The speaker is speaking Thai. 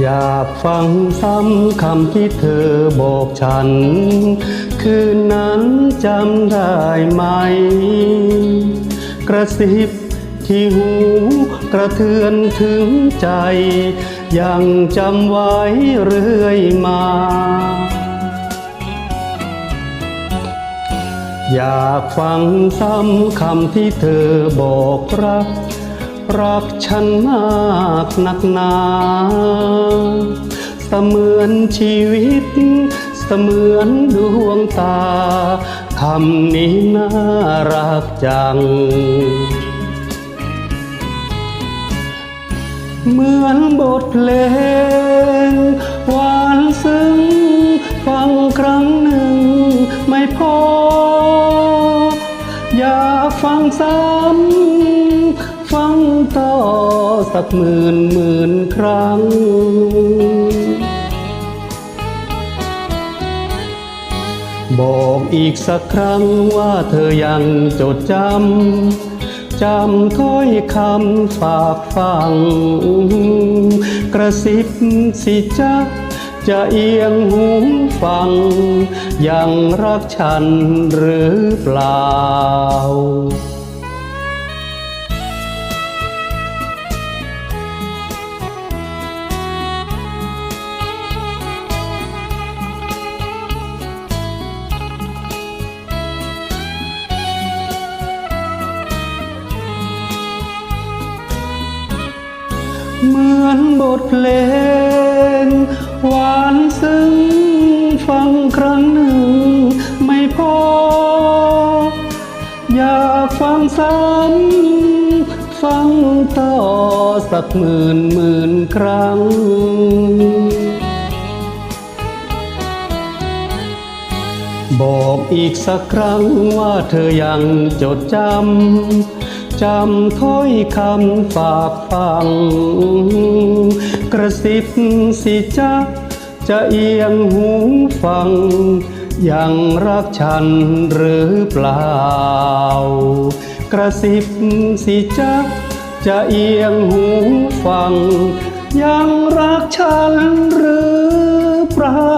อยากฟังซ้ำคำที่เธอบอกฉัน คืนนั้นจำได้ไหม กระซิบที่หูกระเทือนถึงใจ ยังจำไว้เรื่อยมา อยากฟังซ้ำคำที่เธอบอกรัก รักฉันมากนักหนา เสมือนชีวิต เสมือนดวงตา คำนี้น่ารักจัง เหมือนบทเพลงหวานซึ้ง ฟังครั้งหนึ่งไม่พอ อยากฟังซ้ำ สักหมื่นหมื่นครั้ง บอกอีกสักครั้งว่าเธอยังจดจำจำถ้อยคำฝากฟัง กระซิบสิจ๊ะจะเอียงหูฟัง ยังรักฉันหรือเปล่า เหมือนบทเพลง หวานซึ้งฟังครั้งหนึ่ง ไม่พอ อยากฟังซ้ำฟังต่อสักหมื่นหมื่นครั้งบอกอีกสักครั้งว่าเธอยังจดจำ จำถ้อยคำฝากฟัง กระซิบสิจ๊ะจะเอียงหูฟัง ยังรักฉันหรือเปล่า กระซิบสิจ๊ะจะเอียงหูฟัง ยังรักฉันหรือเปล่า